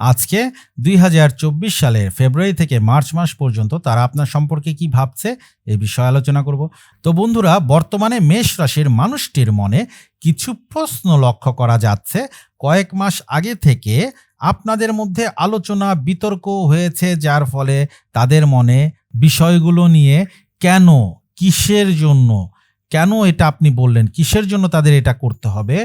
আজকে দুই হাজার চব্বিশ সালের ফেব্রুয়ারি থেকে মার্চ মাস পর্যন্ত তারা আপনার সম্পর্কে কি ভাবছে এই বিষয়ে আলোচনা করব। তো বন্ধুরা, বর্তমানে মেষ রাশির মানুষটির মনে কিছু প্রশ্ন লক্ষ্য করা যাচ্ছে। কয়েক মাস আগে থেকে আপনাদের মধ্যে আলোচনা, বিতর্ক হয়েছে, যার ফলে তাদের মনে বিষয়গুলো নিয়ে কেন, কিসের জন্য কেন এটা আপনি বললেন? কিসের জন্য তাদের এটা করতে হবে?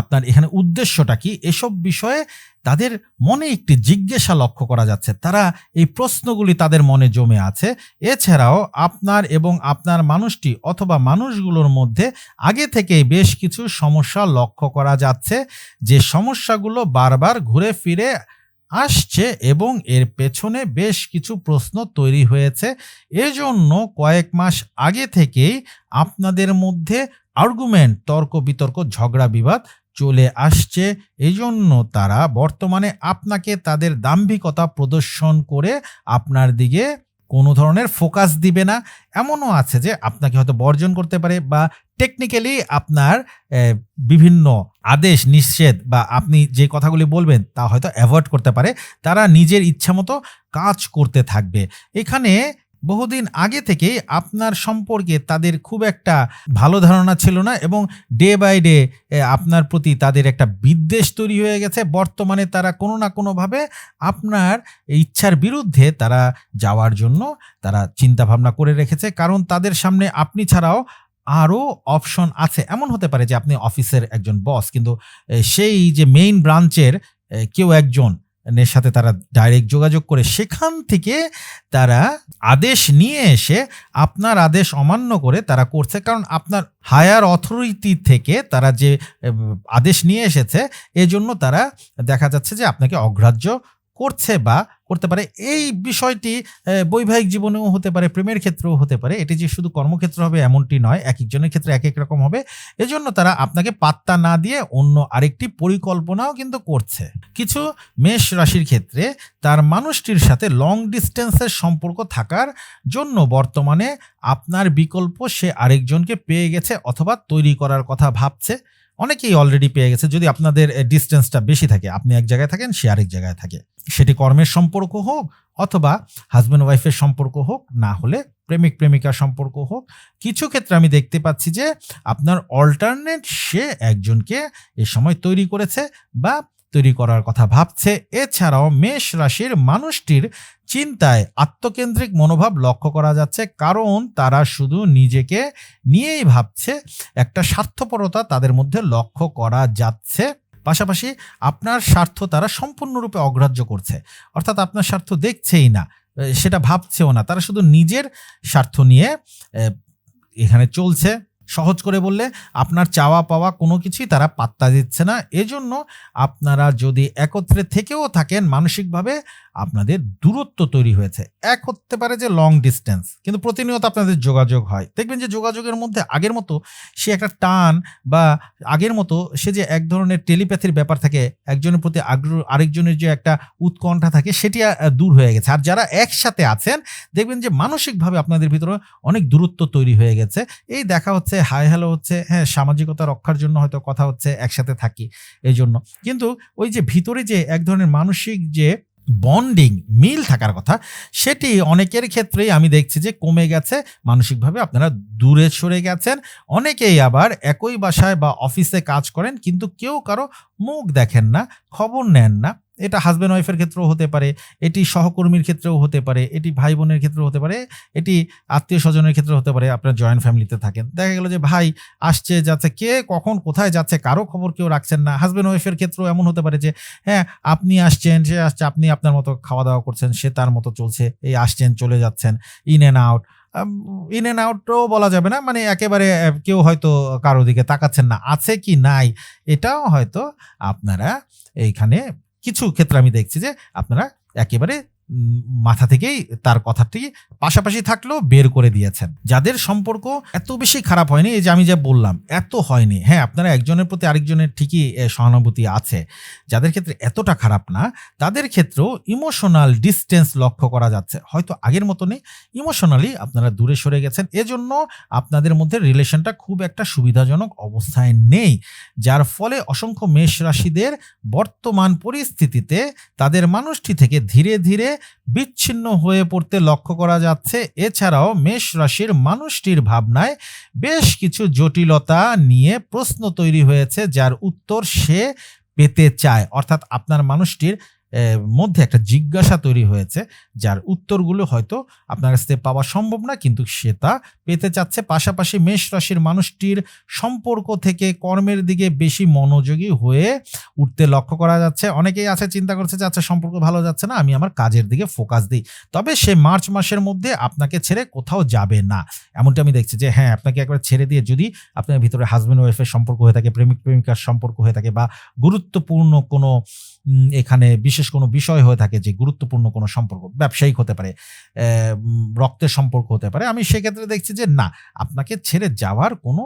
আপনার এখানে উদ্দেশ্যটা কি? এসব বিষয়ে তাদের মনে একটি জিজ্ঞাসা লক্ষ্য করা যাচ্ছে। তারা এই প্রশ্নগুলি তাদের মনে জমে আছে। এছাড়াও আপনার এবং আপনার মানুষটি অথবা মানুষগুলোর মধ্যে আগে থেকেই বেশ কিছু সমস্যা লক্ষ্য করা যাচ্ছে। যে সমস্যাগুলো বারবার ঘুরে ফিরে আসছে এবং এর পেছনে বেশ কিছু প্রশ্ন তৈরি হয়েছে। এজন্য কয়েক মাস আগে থেকেই আপনাদের মধ্যে আর্গুমেন্ট তর্ক বিতর্ক, ঝগড়া বিবাদ চলে আসছে। এই জন্য তারা বর্তমানে আপনাকে তাদের দাম্ভিকতা প্রদর্শন করে আপনার দিকে কোনো ধরনের ফোকাস দিবে না। এমনও আছে যে আপনাকে হয়তো বর্জন করতে পারে বা টেকনিক্যালি আপনার বিভিন্ন আদেশ, নিষেধ বা আপনি যে কথাগুলি বলবেন তা হয়তো অ্যাভয়েড করতে পারে। তারা নিজের ইচ্ছা মতো কাজ করতে থাকবে। এখানে বহুদিন আগে থেকেই আপনার সম্পর্কে তাদের খুব একটা ভালো ধারণা ছিল না এবং ডে বাই ডে আপনার প্রতি তাদের একটা বিদ্বেষ তৈরি হয়ে গেছে। বর্তমানে তারা কোনো না কোনোভাবে আপনার ইচ্ছার বিরুদ্ধে তারা যাওয়ার জন্য তারা চিন্তা ভাবনা করে রেখেছে। কারণ তাদের সামনে আপনি ছাড়াও আরও অপশন আছে। এমন হতে পারে যে আপনি অফিসের একজন বস কিন্তু সেই যে মেইন ব্রাঞ্চের কেউ একজন সাথে তারা ডাইরেক্ট যোগাযোগ করে সেখান থেকে তারা আদেশ নিয়ে এসে আপনার আদেশ অমান্য করে তারা করছে। কারণ আপনার হায়ার অথরিটি থেকে তারা যে আদেশ নিয়ে এসেছে, এজন্য তারা দেখা যাচ্ছে যে আপনাকে অগ্রাহ্য করছে বা করতে পারে। এই বিষয়টি বৈবাহিক জীবনেও হতে পারে, প্রেমের ক্ষেত্রেও হতে পারে। এটি যে শুধু কর্মক্ষেত্র হবে এমনটি নয় এক একজনের ক্ষেত্রে এক এক রকম হবে। এজন্য তারা আপনাকে পাত্তা না দিয়ে অন্য আরেকটি পরিকল্পনাও কিন্তু করছে। কিছু মেষ রাশির ক্ষেত্রে তার মানুষটির সাথে লং ডিস্টেন্সের সম্পর্ক থাকার জন্য বর্তমানে আপনার বিকল্প সে আরেকজনকে পেয়ে গেছে অথবা তৈরি করার কথা ভাবছে। অনেকেই অলরেডি পেয়ে গেছে। যদি আপনাদের ডিস্টেন্সটা বেশি থাকে, আপনি এক জায়গায় থাকেন, সে আরেক জায়গায় থাকে। সেটি কর্মের সম্পর্ক হোক অথবা হাজব্যান্ড ওয়াইফের সম্পর্ক হোক, না হলে প্রেমিক প্রেমিকার সম্পর্ক হোক, কিছু ক্ষেত্রে আমি দেখতে পাচ্ছি যে আপনার অল্টারনেট সে একজনকে এ সময় তৈরি করেছে বা তৈরি করার কথা ভাবছে। এছাড়াও মেষ রাশির মানুষটির চিন্তায় আত্মকেন্দ্রিক মনোভাব লক্ষ্য করা যাচ্ছে, কারণ তারা শুধু নিজেকে নিয়েই ভাবছে, একটা স্বার্থপরতা তাদের মধ্যে লক্ষ্য করা যাচ্ছে। পাশাপাশি আপনার স্বার্থ তারা সম্পূর্ণরূপে অগ্রাহ্য করছে। অর্থাৎ আপনার স্বার্থ দেখছেই না, সেটা ভাবছেও না। তারা শুধু নিজের স্বার্থ নিয়ে এখানে চলছে। সহজ করে বললে, আপনার চাওয়া পাওয়া কোনো কিছুই তারা পাত্তা দিচ্ছে না। এজন্য আপনারা যদি একত্রে থেকেও থাকেন, মানসিকভাবে আপনাদের দূরত্ব তৈরি হয়েছে। এক হতে পারে যে লং ডিস্টেন্স কিন্তু প্রতিনিয়ত আপনাদের যোগাযোগ হয়। দেখবেন যে যোগাযোগের মধ্যে আগের মতো সে একটা টান বা আগের মতো সে যে এক ধরনের টেলিপ্যাথির ব্যাপার থাকে, একজনের প্রতি আগ্রহ, আরেকজনের যে একটা উৎকণ্ঠা থাকে, সেটি দূর হয়ে গেছে। আর যারা একসাথে আছেন, দেখবেন যে মানসিকভাবে আপনাদের ভিতরে অনেক দূরত্ব তৈরি হয়ে গেছে। এই দেখা হচ্ছে হাই হ্যালো হচ্ছে হ্যাঁ সামাজিকতা রক্ষার জন্য হয়তো কথা হচ্ছে, একসাথে থাকি এই জন্য কিন্তু ওই যে ভিতরে যে এক ধরনের মানসিক যে বন্ডিং মিল থাকার কথা, সেটি অনেকের ক্ষেত্রেই আমি দেখছি যে কমে গেছে। মানসিকভাবে আপনারা দূরে সরে গেছেন। অনেকেই আবার একই বাসায় বা অফিসে কাজ করেন, কিন্তু কেউ কারও মুখ দেখেন না, খবর নেন না। এটা হাজব্যান্ড ওয়াইফের ক্ষেত্রেও হতে পারে, এটি সহকর্মীর ক্ষেত্রেও হতে পারে, এটি ভাই বোনের ক্ষেত্রেও হতে পারে, এটি আত্মীয় স্বজনের ক্ষেত্রে হতে পারে, আপনার জয়েন্ট ফ্যামিলিতে থাকেন। দেখা গেল যে ভাই আসছে, যাচ্ছে, কে কখন কোথায় যাচ্ছে, কারও খবর কেউ রাখছেন না। হাজব্যান্ড ওয়াইফের ক্ষেত্রেও এমন হতে পারে যে হ্যাঁ আপনি আসছেন, সে আসছে, আপনি আপনার মতো খাওয়া দাওয়া করছেন, সে তার মতো চলছে, এই আসছেন, চলে যাচ্ছেন in and out in and আউটও বলা যাবে না মানে একেবারে কেউ হয়তো কারও দিকে তাকাচ্ছেন না, আছে কি নাই, এটাও হয়তো আপনারা এইখানে কিছু ক্ষেত্রে আমি দেখছি যে আপনারা একেবারে মাথা থেকেই তার কথাটি পাশাপাশি থাকলেও বের করে দিয়েছেন। যাদের সম্পর্ক এত বেশি খারাপ হয়নি, এই যে আমি যা বললাম, এত হয়নি। হ্যাঁ আপনারা একজনের প্রতি আরেকজনের ঠিকই সহানুভূতি আছে। যাদের ক্ষেত্রে এতটা খারাপ না, তাদের ক্ষেত্রেও ইমোশনাল ডিস্টেন্স লক্ষ্য করা যাচ্ছে। হয়তো আগের মতনই ইমোশনালি আপনারা দূরে সরে গেছেন। এজন্য আপনাদের মধ্যে রিলেশনটা খুব একটা সুবিধাজনক অবস্থায় নেই, যার ফলে অসংখ্য মেষ রাশিদের বর্তমান পরিস্থিতিতে তাদের মানুষটি থেকে ধীরে ধীরে বিচ্ছিন্ন হয়ে পড়তে লক্ষ্য করা যাচ্ছে। এছাড়াও মেষ রাশির মানুষটির ভাবনায় বেশ কিছু জটিলতা নিয়ে প্রশ্ন তৈরি হয়েছে, যার উত্তর সে পেতে চায়। অর্থাৎ আপনার মানুষটির মধ্যে একটা জিজ্ঞাসা তৈরি হয়েছে, যার উত্তরগুলো হয়তো আপনার কাছ থেকে পাওয়া সম্ভব না, কিন্তু সে তা পেতে চাচ্ছে। পাশাপাশি মেষ রাশির মানুষটির সম্পর্ক থেকে কর্মের দিকে বেশি মনোযোগী হয়ে উঠতে লক্ষ্য করা যাচ্ছে। অনেকেই আছে, চিন্তা করছে যে আচ্ছা সম্পর্ক ভালো যাচ্ছে না, আমি আমার কাজের দিকে ফোকাস দিই। তবে সে মার্চ মাসের মধ্যে আপনাকে ছেড়ে কোথাও যাবে না। এমনটা আমি দেখছি যে হ্যাঁ আপনাকে একবার ছেড়ে দিয়ে যদি আপনার ভিতরে হাজব্যান্ড ওয়াইফের সম্পর্ক হয়ে থাকে প্রেমিক প্রেমিকার সম্পর্ক হয়ে থাকে বা গুরুত্বপূর্ণ কোনো এখানে বিশেষ কোনো বিষয় হয়ে থাকে যে গুরুত্বপূর্ণ কোনো সম্পর্ক, ব্যবসায়িক হতে পারে রক্তের সম্পর্ক হতে পারে, আমি সেক্ষেত্রে দেখছি যে না, আপনাকে ছেড়ে যাওয়ার কোনো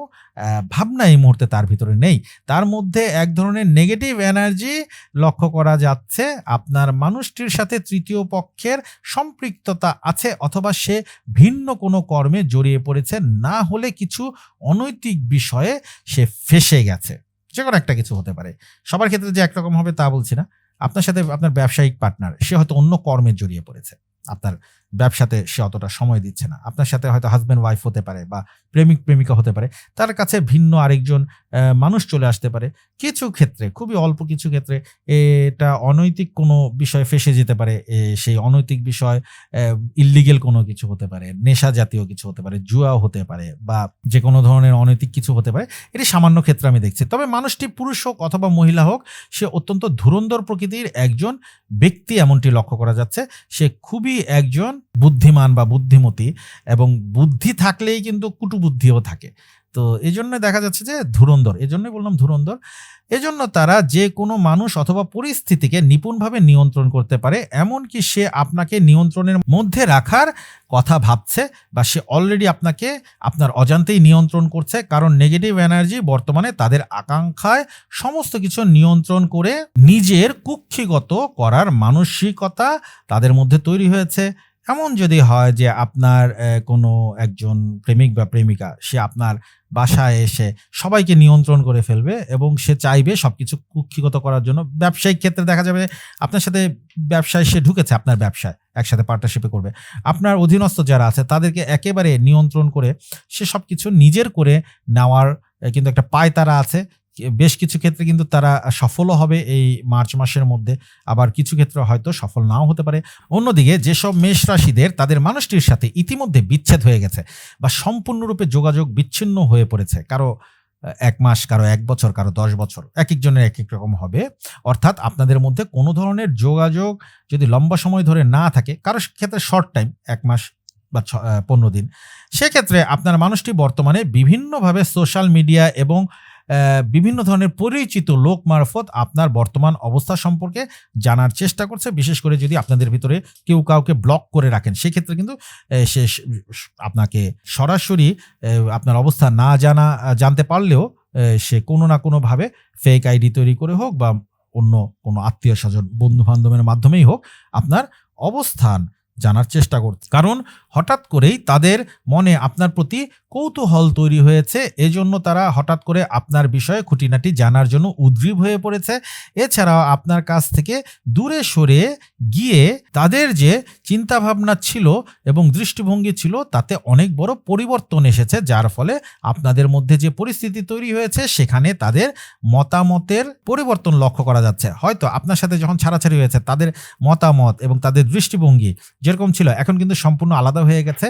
ভাবনা এই মুহূর্তে তার ভিতরে নেই। তার মধ্যে এক ধরনের নেগেটিভ এনার্জি লক্ষ্য করা যাচ্ছে, আপনার মানুষটির সাথে তৃতীয় পক্ষের সম্পৃক্ততা আছে অথবা সে ভিন্ন কোনো কর্মে জড়িয়ে পড়েছে, না হলে কিছু অনৈতিক বিষয়ে সে ফেসে গেছে। যে কোনো একটা কিছু হতে পারে। সবার ক্ষেত্রে যে একরকম হবে তা বলছি না। আপনার সাথে আপনার ব্যবসায়িক পার্টনার সে হয়তো অন্য কর্মে জড়িয়ে পড়েছে। আপনার ব্যবসাতে সে অতটা সময় দিচ্ছে না। আপনার সাথে হয়তো হাজব্যান্ড ওয়াইফ হতে পারে বা প্রেমিক, প্রেমিকা হতে পারে। তার কাছে ভিন্ন আরেকজন মানুষ চলে আসতে পারে। কিছু ক্ষেত্রে, খুবই অল্প কিছু ক্ষেত্রে এটা অনৈতিক কোনো বিষয়ে ফেসে যেতে পারে। সেই অনৈতিক বিষয় ইল্লিগেল কোনো কিছু হতে পারে, নেশা জাতীয় কিছু হতে পারে, জুয়াও হতে পারে বা যে কোনো ধরনের অনৈতিক কিছু হতে পারে। এটি সামান্য ক্ষেত্রে আমি দেখছি। তবে মানুষটি পুরুষ হোক অথবা মহিলা হোক, সে অত্যন্ত ধুরন্ধর প্রকৃতির একজন ব্যক্তি এমনটি লক্ষ্য করা যাচ্ছে। সে খুবই একজন বুদ্ধিমান বা বুদ্ধিমতী এবং বুদ্ধি থাকলেই কিন্তু কুটুবুদ্ধিও থাকে। তো এই জন্য দেখা যাচ্ছে যে ধুরন্ধর এই জন্যই বললাম ধুরন্ধর, এজন্য তারা যে কোনো মানুষ অথবা পরিস্থিতিকে নিপুণভাবে নিয়ন্ত্রণ করতে পারে, এমনকি সে আপনাকে নিয়ন্ত্রণের মধ্যে রাখার কথা ভাবছে বা সে অলরেডি আপনাকে আপনার অজান্তেই নিয়ন্ত্রণ করছে, কারণ নেগেটিভ এনার্জি বর্তমানে তাদের আকাঙ্ক্ষায় সমস্ত কিছু নিয়ন্ত্রণ করে নিজের কুক্ষিগত করার মানসিকতা তাদের মধ্যে তৈরি হয়েছে। এমন যদি হয় যে আপনার কোনো একজন প্রেমিক বা প্রেমিকা, সে আপনার বাসায় এসে সবাইকে নিয়ন্ত্রণ করে ফেলবে এবং সে চাইবে সব কিছু কুক্ষিগত করার জন্য। ব্যবসায়িক ক্ষেত্রে দেখা যাবে আপনার সাথে ব্যবসায় সে ঢুকেছে, আপনার ব্যবসায় একসাথে পার্টনারশিপে করবে। আপনার অধীনস্থ যারা আছে, তাদেরকে একেবারে নিয়ন্ত্রণ করে সে সব কিছু নিজের করে নেওয়ার কিন্তু একটা পায় তারা আছে। বেশ কিছু ক্ষেত্রে কিন্তু তারা সফলও হবে এই মার্চ মাসের মধ্যে, আবার কিছু ক্ষেত্রে হয়তো সফল নাও হতে পারে। অন্যদিকে যেসব মেষ রাশিদের তাদের মানুষটির সাথে ইতিমধ্যে বিচ্ছেদ হয়ে গেছে বা সম্পূর্ণরূপে যোগাযোগ বিচ্ছিন্ন হয়ে পড়েছে, কারও এক মাস, কারও এক বছর, কারও দশ বছর এক একজনের এক এক রকম হবে। অর্থাৎ আপনাদের মধ্যে কোনো ধরনের যোগাযোগ যদি লম্বা সময় ধরে না থাকে, কারও ক্ষেত্রে শর্ট টাইম এক মাস বা পনেরো দিন, সেক্ষেত্রে আপনার মানুষটি বর্তমানে বিভিন্নভাবে সোশ্যাল মিডিয়া এবং বিভিন্ন ধরনের পরিচিত লোক মারফত আপনার বর্তমান অবস্থা সম্পর্কে জানার চেষ্টা করছে। বিশেষ করে যদি আপনাদের ভিতরে কেউ কাউকে ব্লক করে রাখেন, সেক্ষেত্রে কিন্তু সে আপনাকে সরাসরি আপনার অবস্থা না জানা, জানতে পারলেও সে কোনো না কোনোভাবে ফেক আইডি তৈরি করে হোক বা অন্য কোনো আত্মীয় স্বজন বন্ধু বান্ধবের মাধ্যমেই হোক, আপনার অবস্থান জানার চেষ্টা করছে। কারণ হঠাৎ করেই তাদের মনে আপনার প্রতি কৌতূহল তৈরি হয়েছে, এজন্য তারা হঠাৎ করে আপনার বিষয়ে খুঁটিনাটি জানার জন্য উদ্গ্রীব হয়ে পড়েছে। এছাড়াও আপনার কাছ থেকে দূরে সরে গিয়ে তাদের যে চিন্তাভাবনা ছিল এবং দৃষ্টিভঙ্গি ছিল, তাতে অনেক বড় পরিবর্তন এসেছে, যার ফলে আপনাদের মধ্যে যে পরিস্থিতি তৈরি হয়েছে, সেখানে তাদের মতামতের পরিবর্তন লক্ষ্য করা যাচ্ছে। হয়তো আপনার সাথে যখন ছাড়াছাড়ি হয়েছে, তাদের মতামত এবং তাদের দৃষ্টিভঙ্গি যেরকম ছিল, এখন কিন্তু সম্পূর্ণ আলাদা হয়ে গেছে।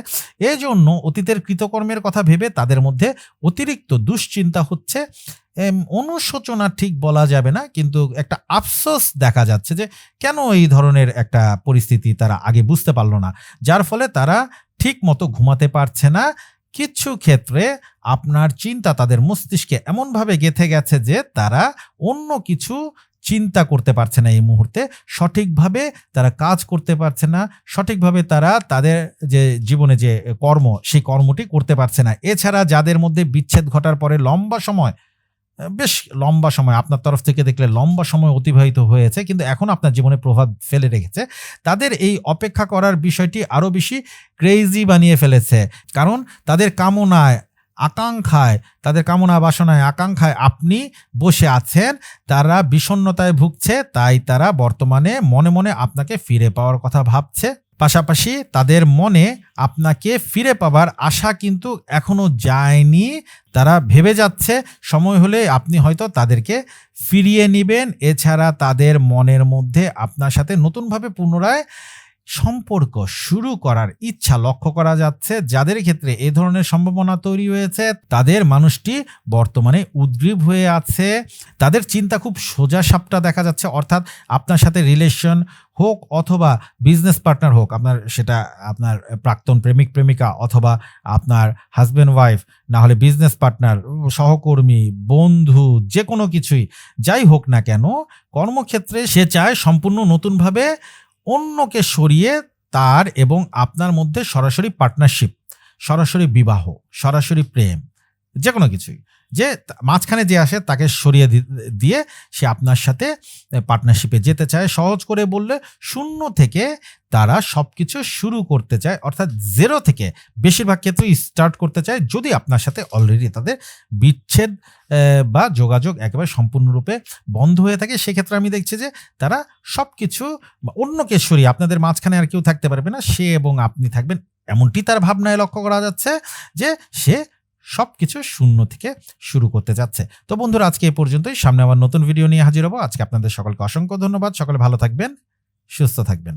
এজন্য অতীতের কৃতকর্মের কথা ভেবে তাদের মধ্যে অতিরিক্ত দুশ্চিন্তা হচ্ছে। অনুশোচনা ঠিক বলা যাবে না, কিন্তু একটা আফসোস দেখা যাচ্ছে যে, কেন এই ধরনের একটা পরিস্থিতি তারা আগে বুঝতে পারল না? যার ফলে তারা ঠিক মতো ঘুমাতে পারছে না। কিছু ক্ষেত্রে আপনার চিন্তা তাদের মস্তিষ্কে এমনভাবে গেথে গেছে যে, তারা অন্য কিছু চিন্তা করতে পারছে না এই মুহূর্তে। সঠিকভাবে তারা কাজ করতে পারছে না। সঠিকভাবে তারা তাদের যে জীবনে যে কর্ম, সেই কর্মটি করতে পারছে না। এছাড়া যাদের মধ্যে বিচ্ছেদ ঘটার পরে লম্বা সময়, বেশ লম্বা সময়, আপনার তরফ থেকে দেখলে লম্বা সময় অতিবাহিত হয়েছে, কিন্তু এখন আপনার জীবনে প্রভাব ফেলে রেখেছে। তাদের এই অপেক্ষা করার বিষয়টি আরও বেশি ক্রেজি বানিয়ে ফেলেছে। কারণ তাদের কামনায় আকাঙ্ক্ষায়, তাদের কামনা বাসনায় আকাঙ্ক্ষায় আপনি বসে আছেন, তারা বিষণ্ণতায় ভুগছে, তাই তারা বর্তমানে মনে মনে আপনাকে ফিরে পাওয়ার কথা ভাবছে। পাশাপাশি তাদের মনে আপনাকে ফিরে পাবার আশা কিন্তু এখনও যায়নি। তারা ভেবে যাচ্ছে, সময় হলে আপনি হয়তো তাদেরকে ফিরিয়ে নেবেন। এছাড়া তাদের মনের মধ্যে আপনার সাথে নতুনভাবে পুনরায় সম্পর্ক শুরু করার ইচ্ছা লক্ষ্য করা যাচ্ছে। যাদের ক্ষেত্রে এ ধরনের সম্ভাবনা তৈরি হয়েছে, তাদের মানুষটি বর্তমানে উদ্গ্রীব হয়ে আছে। তাদের চিন্তা খুব সোজা সাপটা দেখা যাচ্ছে। অর্থাৎ আপনার সাথে রিলেশন হোক অথবা বিজনেস পার্টনার হোক, আপনার সেটা আপনার প্রাক্তন প্রেমিক, প্রেমিকা অথবা আপনার হাজব্যান্ড ওয়াইফ না হলে বিজনেস পার্টনার সহকর্মী, বন্ধু যে কোনো কিছুই, যাই হোক না কেন, কর্মক্ষেত্রে সে চায় সম্পূর্ণ নতুনভাবে অন্যকে সরিয়ে তার এবং আপনার মধ্যে সরাসরি পার্টনারশিপ সরাসরি বিবাহ সরাসরি প্রেম যে কোনো কিছুই। যে মাঝখানে যে আসে তাকে সরিয়ে দিয়ে সে আপনার সাথে পার্টনারশিপে যেতে চায়। সহজ করে বললে শূন্য থেকে তারা সব কিছু শুরু করতে চায়, অর্থাৎ জিরো থেকে বেশিরভাগ ক্ষেত্রেই স্টার্ট করতে চায়, যদি আপনার সাথে অলরেডি তাদের বিচ্ছেদ বা যোগাযোগ একেবারে সম্পূর্ণরূপে বন্ধ হয়ে থাকে, সেক্ষেত্রে আমি দেখছি যে তারা সব কিছু অন্যকে সরিয়ে, আপনাদের মাঝখানে আর কেউ থাকতে পারবে না, সে এবং আপনি থাকবেন। এমনটি তার ভাবনায় লক্ষ্য করা যাচ্ছে যে সে সব কিছু শূন্য থেকে শুরু করতে যাচ্ছে। তো বন্ধুরা, আজকে এই পর্যন্তই। সামনে আবার নতুন ভিডিও নিয়ে হাজির হব। আজকে আপনাদের সকলকে অসংখ্য ধন্যবাদ। সকলে ভালো থাকবেন, সুস্থ থাকবেন।